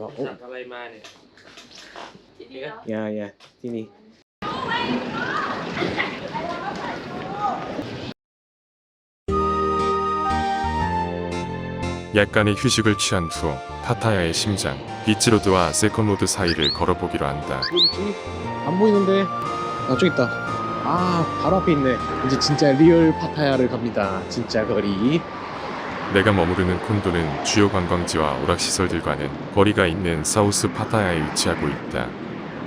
อ๋อ สั่งอะไรมาเนี่ย ที่นี่เหรอ อย่าอย่าที่นี่ 약간의 휴식을 취한 후 파타야의 심장 비치로드와 세컨로드 사이를 걸어보기로 한다. 뭐지? 안 보이는데 아 저기 있다 아 바로 앞에 있네 이제 진짜 리얼 파타야를 갑니다 진짜 거리 내가 머무르는 콘도는 주요 관광지와 오락시설들과는 거리가 있는 사우스 파타야에 위치하고 있다.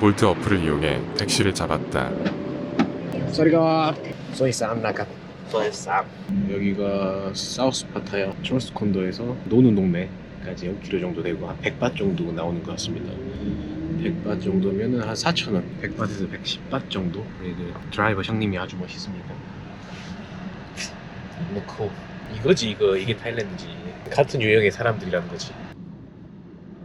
볼트 어플을 이용해 택시를 잡았다. 소리가 소이쌈 나가 소이쌈 여기가 사우스 파타야 초스 콘도에서 노는 동네까지 5km 정도 되고 한 100밭 정도 나오는 것 같습니다. 100밭 정도면 한 4천 원. 100밭에서 110밭 정도 드라이버 형님이 아주 멋있습니다. 너무 커. 이거지 이거 이게 타일랜드지 같은 유형의 사람들이라는 거지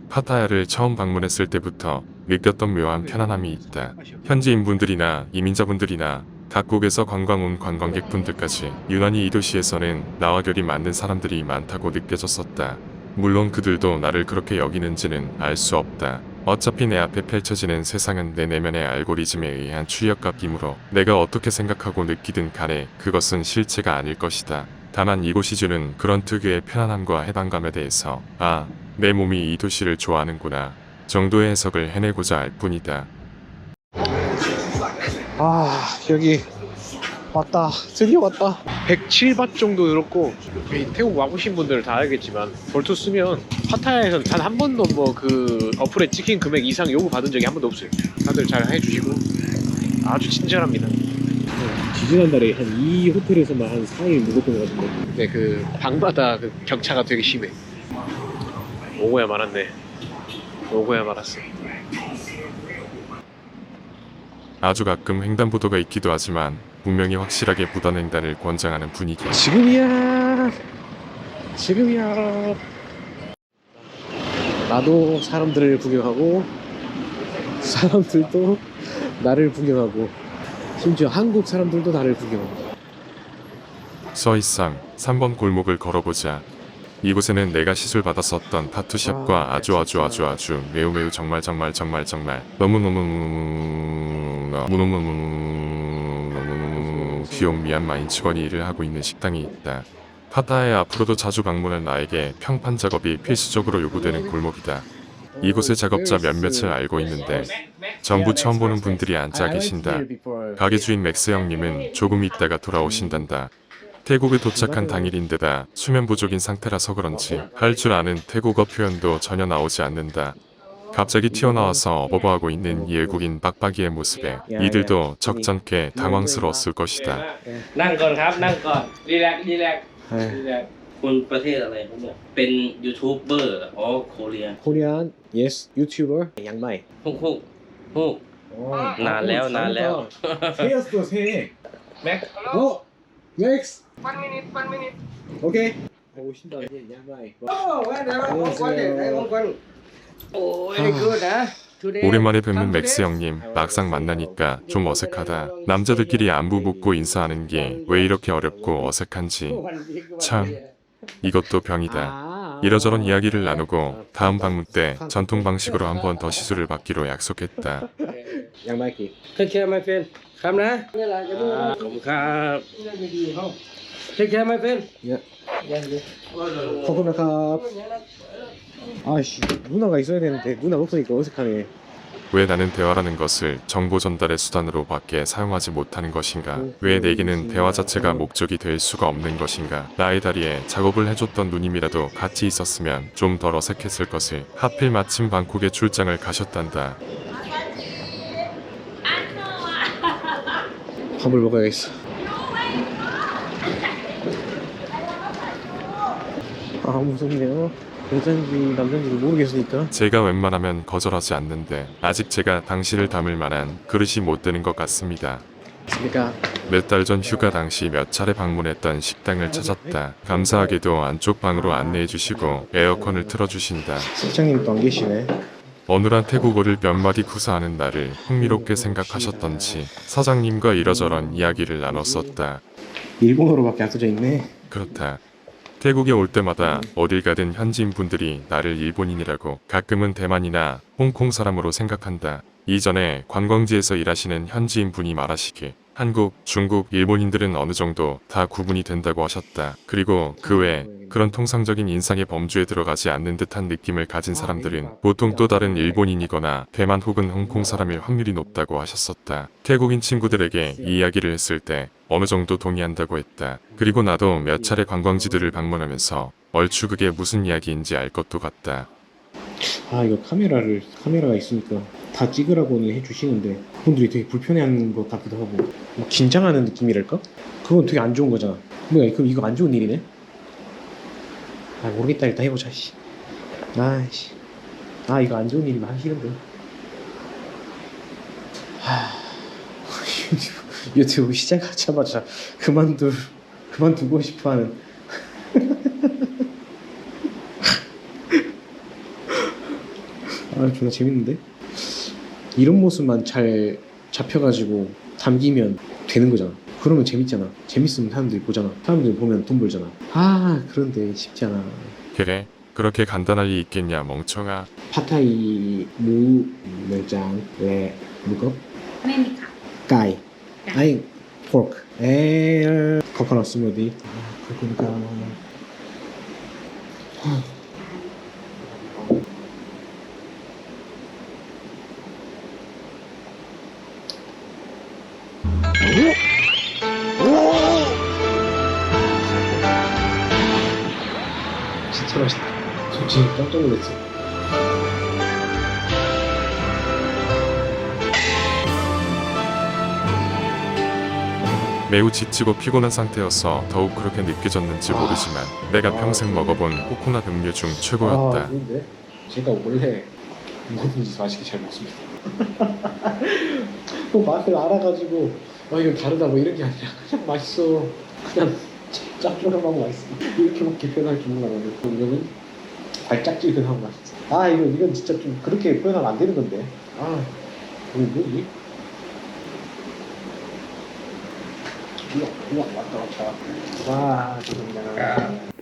파타야를 처음 방문했을 때부터 느꼈던 묘한 편안함이 있다. 현지인분들이나 이민자분들이나 각국에서 관광 온 관광객분들까지 유난히 이 도시에서는 나와 결이 맞는 사람들이 많다고 느껴졌었다. 물론 그들도 나를 그렇게 여기는지는 알 수 없다. 어차피 내 앞에 펼쳐지는 세상은 내 내면의 알고리즘에 의한 출력값이므로 내가 어떻게 생각하고 느끼든 간에 그것은 실체가 아닐 것이다. 다만 이곳이 주는 그런 특유의 편안함과 해방감에 대해서 아, 내 몸이 이 도시를 좋아하는구나 정도의 해석을 해내고자 할 뿐이다. 아 여기 왔다. 드디어 왔다. 107밭 정도 늘었고 태국 와보신 분들은 다 알겠지만 볼트 쓰면 파타야에서는 단한 번도 뭐 그 어플에 찍힌 금액 이상 요구 받은 적이 한 번도 없어요. 다들 잘 해주시고. 아주 친절합니다 지지난달에 한 이 호텔에서만 한 4일 묵었던 것 같은데. 근데 그 방마다 그 격차가 되게 심해. 오고야 말았네. 오고야 말았어. 아주 가끔 횡단보도가 있기도 하지만 분명히 확실하게 무단횡단을 권장하는 분위기. 지금이야! 지금이야! 나도 사람들을 구경하고 사람들도 나를 구경하고 심지어 한국 사람들도 나를 구경하고 서이상 3번 골목을 걸어보자. 이곳에는 내가 시술받았었던 타투샵과 아, 아주 아주. 아주 아주 매우 매우 정말 정말 정말 정말 너무너무 너무너무 귀여운 미얀마인 직원이 일을 하고 있는 식당이 있다. 파타야에 앞으로도 자주 방문할 나에게 평판 작업이 필수적으로 요구되는 골목이다. 이곳의 작업자 몇몇을 알고 있는데 전부 처음 보는 분들이 앉아 계신다. 가게 주인 맥스 형님은 조금 있다가 돌아오신단다. 태국에 도착한 당일인데다 수면 부족인 상태라서 그런지 할 줄 아는 태국어 표현도 전혀 나오지 않는다. 갑자기 튀어나와서 어버버하고 있는 이 외국인 빡빡이의 모습에 이들도 적잖게 당황스러웠을 것이다. นั่งก่อนครับ นั่งก่อน รีแลกซ์รีแลกซ์รีแลกซ์คุณประเทศอะไรครับเนี่ย เป็นยูทูบเบอร์อ๋อโคเรีย 코리안 yes 유튜버 양마이 ฮุกฮุกฮุก นานแล้วนานแล้ว 새였어 새 แม็ก 어? 맥스 One minute, one minute. 오케이 오신다 이제 양마이 Oh, well, there are one one day, there are one. โอ้ยนี่คือนะ today 오랜만에 뵙는 맥스 형님 막상 만나니까 좀 어색하다. 남자들끼리 안부 묻고 인사하는 게 왜 이렇게 어렵고 어색한지 참 이것도 병이다. 이러저런 이야기를 나누고 다음 방문 때 전통 방식으로 한 번 더 시술을 받기로 약속했다. 고맙습니다. 예. 아씨 누나가 있어야 되는데 누나 없으니까 어색하네. 왜 나는 대화라는 것을 정보 전달의 수단으로 밖에 사용하지 못하는 것인가? 왜 내게는 대화 자체가 목적이 될 수가 없는 것인가? 나의 다리에 작업을 해줬던 누님이라도 같이 있었으면 좀 덜 어색했을 것을 하필 마침 방콕에 출장을 가셨단다. 밥을 먹어야겠어 아 무섭네요 여잔지 남잔지를 모르겠으니까 제가 웬만하면 거절하지 않는데 아직 제가 당신을 담을 만한 그릇이 못 되는 것 같습니다. 그러니까 몇달 전 휴가 당시 몇 차례 방문했던 식당을 찾았다. 감사하게도 안쪽 방으로 안내해 주시고 에어컨을 틀어 주신다. 실장님 또안 계시네 어느한 태국어를 몇 마디 구사하는 나를 흥미롭게 생각하셨던지 사장님과 이러저런 이야기를 나눴었다. 일본어로밖에 안 써져 있네 그렇다. 태국에 올 때마다 어딜 가든 현지인 분들이 나를 일본인이라고 가끔은 대만이나 홍콩 사람으로 생각한다. 이전에 관광지에서 일하시는 현지인 분이 말하시길 한국, 중국, 일본인들은 어느 정도 다 구분이 된다고 하셨다. 그리고 그 외 그런 통상적인 인상의 범주에 들어가지 않는 듯한 느낌을 가진 사람들은 보통 또 다른 일본인이거나 대만 혹은 홍콩 사람일 확률이 높다고 하셨었다. 태국인 친구들에게 이 이야기를 했을 때 어느 정도 동의한다고 했다. 그리고 나도 몇 차례 관광지들을 방문하면서 얼추 그게 무슨 이야기인지 알 것도 같다. 아 이거 카메라를 카메라가 있으니까 다 찍으라고는 해주시는데 분들이 되게 불편해하는 것 같기도 하고 막 긴장하는 느낌이랄까? 그건 되게 안 좋은 거잖아. 뭐야 그럼 이거 안 좋은 일이네? 아 모르겠다 일단 해보자. 씨. 아씨. 아 이거 안 좋은 일이면 하기 싫은데. 하... 유튜브, 시작하자마자 그만둘 그만두고 싶어하는. 아 존나 재밌는데? 이런 모습만 잘 잡혀가지고 담기면 되는 거잖아. 그러면 재밌잖아. 재밌으면 사람들이 보잖아. 사람들이 보면 돈 벌잖아. 아 그런데 쉽지 않아. 그래? 그렇게 간단할 리 있겠냐 멍청아. 파타이 무 멸장 레 무겁 ไม่มีค่ะ 까이 아이 포크 에 코코넛 스무디 아, 그러니까 진 깜짝 놀랐어. 매우 지치고 피곤한 상태여서 더욱 그렇게 느껴졌는지 모르지만 내가 평생 먹어본 코코넛 음료 중 아, 최고였다. 근데 제가 원래 뭐든지 맛있게 잘 먹습니다. 뭐 맛을 알아가지고 아 이건 다르다 뭐 이런 게 아니라 그냥 맛있어. 그냥 짭조름하고 맛있어. 이렇게밖에 표현할 줄 몰라가지고 이거는 발짝지근하고 맛있어. 아 이거 이건 진짜 좀 그렇게 표현하면 안 되는 건데. 아 이거 뭐지? 우와 우와 왔다 왔다. 와 죄송합니다.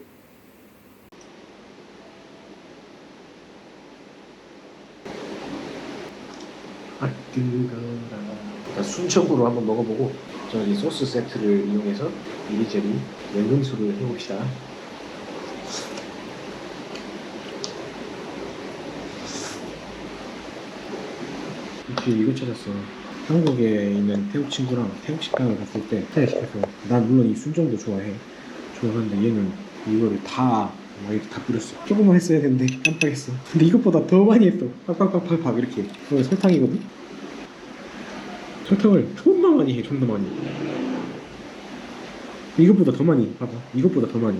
아 뜨거라 일단 순척으로 한번 먹어보고 저기 소스 세트를 이용해서 이리저리 연금술을 해봅시다 뒤에 이거 찾았어. 한국에 있는 태국 친구랑 태국 식당을 갔을 때 스타일 시켜서. 난 물론 이 순정도 좋아해. 좋아하는데 얘는 이거를 다 막 이렇게 다 뿌렸어. 조금만 했어야 되는데 깜빡했어. 근데 이것보다 더 많이 했어. 팍팍팍팍팍 이렇게. 이거 설탕이거든? 설탕을 존나 많이 해 존나 많이. 이것보다 더 많이. 봐봐. 이것보다 더 많이.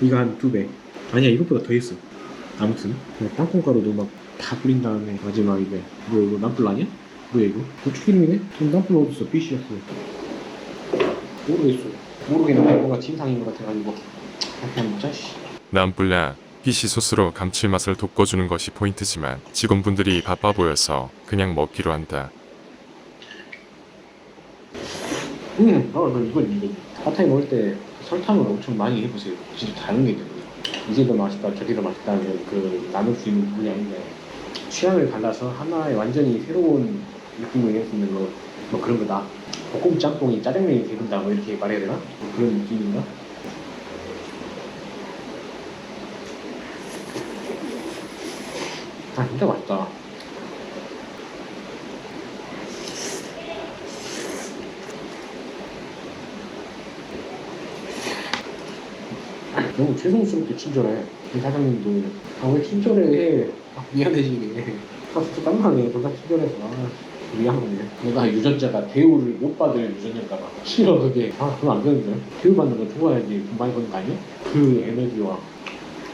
이거 한 두 배. 아니야 이것보다 더 했어. 아무튼. 그냥 땅콩가루도 막 다 뿌린 다음에 마지막 이게 뭐 이거 남불 아니야? 뭐야 이거? 고추기름이네? 그럼 남불 어딨어? 빛이었어 모르겠어 모르겠는데 뭔가 진상인 것 같아가지고 그냥 먹자 씨 남불라 피시 소스로 감칠맛을 돋궈주는 것이 포인트지만 직원분들이 바빠 보여서 그냥 먹기로 한다. 음, 어, 너 이건 이거 파타이 먹을 때 설탕을 엄청 많이 해보세요. 진짜 다른 게 있거든요. 이게 더 맛있다, 저게 더 맛있다는 그 나눌 수 있는 부분이 아닌데 취향을 갈라서 하나의 완전히 새로운 느낌을 있는 거, 뭐 그런 거다. 볶음 짬뽕이 짜장면이 되는다, 뭐 이렇게 말해야 되나? 뭐 그런 느낌인가? 아, 진짜 맛있다. 너무 죄송스럽게 친절해. 이 사장님도 아 왜 친절해? 아. 아 진짜 깜깜해. 너가 친절해서 아, 미안하네. 내가 유전자가 대우를 못 받을 유전자인가 봐. 싫어 그게. 아 그럼 안 되는데. 대우 받는 거 좋아야지 돈 많이 버는 거 아니야? 그 에너지와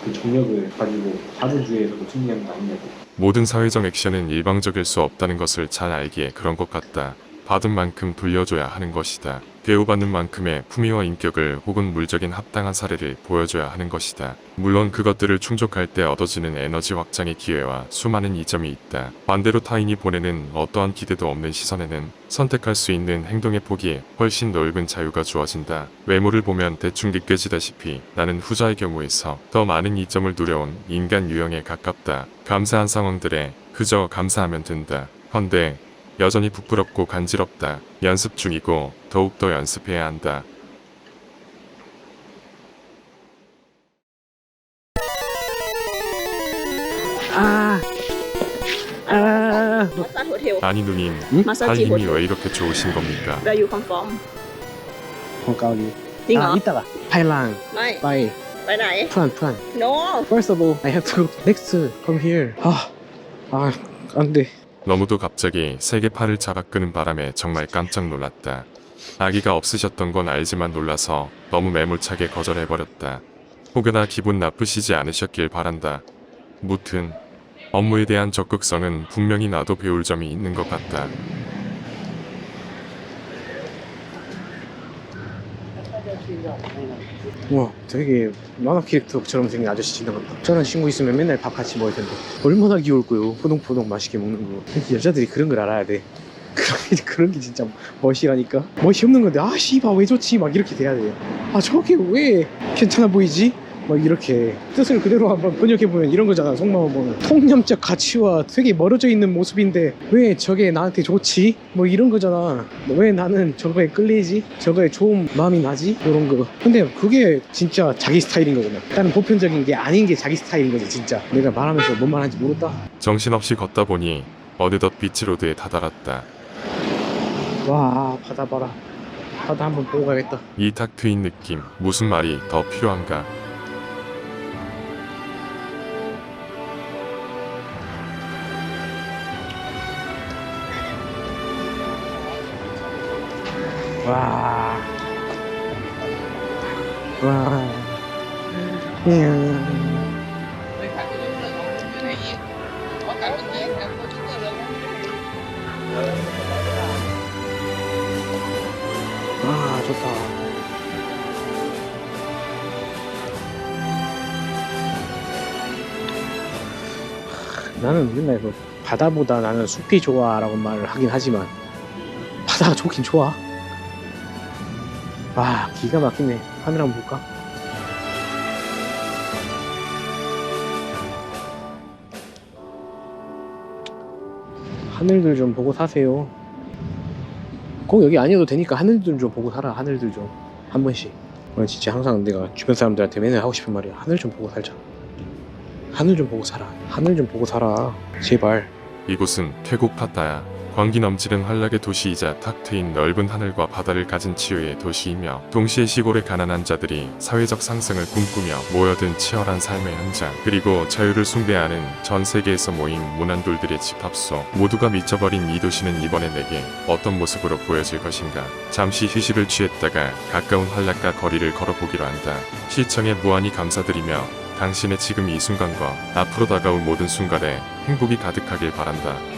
그 정력을 가지고 자본주의에서도 승리하는 거 아니냐고. 모든 사회적 액션은 일방적일 수 없다는 것을 잘 알기에 그런 것 같다. 받은 만큼 돌려줘야 하는 것이다. 대우받는 만큼의 품위와 인격을 혹은 물적인 합당한 사례를 보여줘야 하는 것이다. 물론 그것들을 충족할 때 얻어지는 에너지 확장의 기회와 수많은 이점이 있다. 반대로 타인이 보내는 어떠한 기대도 없는 시선에는 선택할 수 있는 행동의 폭이 훨씬 넓은 자유가 주어진다. 외모를 보면 대충 느껴지다시피 나는 후자의 경우에서 더 많은 이점을 누려온 인간 유형에 가깝다. 감사한 상황들에 그저 감사하면 된다. 헌데 여전히 부끄럽고 간지럽다. 연습 중이고 더욱더 연습해야 한다. 아, 아, Massage hotel. 아니 누님, Massage 살 힘이 hotel. 왜 이렇게 좋으신 겁니까? Where you come from? ของเกาหลี จริงเหรอ 아, 이따가 타일란 ไม่ ไป ไปไหน 프란 프란 no First of all I have to next come here 아, 아, 안 돼. 너무도 갑자기 세게 팔을 잡아 끄는 바람에 정말 깜짝 놀랐다. 아기가 없으셨던 건 알지만 놀라서 너무 매몰차게 거절해버렸다. 혹여나 기분 나쁘시지 않으셨길 바란다. 무튼 업무에 대한 적극성은 분명히 나도 배울 점이 있는 것 같다. 와 되게 만화 캐릭터처럼 생긴 아저씨 지나간다. 저런 친구 있으면 맨날 밥 같이 먹을 텐데. 얼마나 귀여울 거요? 포동포동 맛있게 먹는 거. 여자들이 그런 걸 알아야 돼. 그런 게, 그런 게 진짜 멋이라니까? 멋이 없는 건데 아 씨발 왜 좋지? 막 이렇게 돼야 돼아 저게 왜 괜찮아 보이지 막 이렇게 뜻을 그대로 한번 번역해보면 이런 거잖아 속마음 보면 통념적 가치와 되게 멀어져 있는 모습인데 왜 저게 나한테 좋지? 뭐 이런 거잖아 왜 나는 저거에 끌리지? 저거에 좋은 마음이 나지? 이런 거 근데 그게 진짜 자기 스타일인 거잖아 다른 보편적인 게 아닌 게 자기 스타일인 거지 진짜 내가 말하면서 뭔 말하는지 모르겠다 정신없이 걷다 보니 어느덧 비치로드에 다다랐다. 와 바다 봐라 바다 한번 보고 가야겠다 이 탁 트인 느낌 무슨 말이 더 필요한가? 와. 와. 음. 와, 좋다. 나는 맨날 그 바다보다 나는 숲이 좋아 라고 말을 하긴 하지만 바다가 좋긴 좋아. 와 기가 막히네. 하늘 한번 볼까? 하늘들 좀 보고 사세요. 꼭 여기 아니어도 되니까 하늘들 좀 보고 살아 하늘들 좀. 한 번씩. 오늘 진짜 항상 내가 주변 사람들한테 맨날 하고 싶은 말이야. 하늘 좀 보고 살자. 하늘 좀 보고 살아. 하늘 좀 보고 살아. 제발. 이곳은 태국 파타야. 광기 넘치는 활락의 도시이자 탁 트인 넓은 하늘과 바다를 가진 치유의 도시이며 동시에 시골의 가난한 자들이 사회적 상승을 꿈꾸며 모여든 치열한 삶의 현장 그리고 자유를 숭배하는 전 세계에서 모인 문안돌들의 집합소 모두가 미쳐버린 이 도시는 이번에 내게 어떤 모습으로 보여질 것인가 잠시 휴식을 취했다가 가까운 활락과 거리를 걸어보기로 한다 시청에 무한히 감사드리며 당신의 지금 이 순간과 앞으로 다가올 모든 순간에 행복이 가득하길 바란다.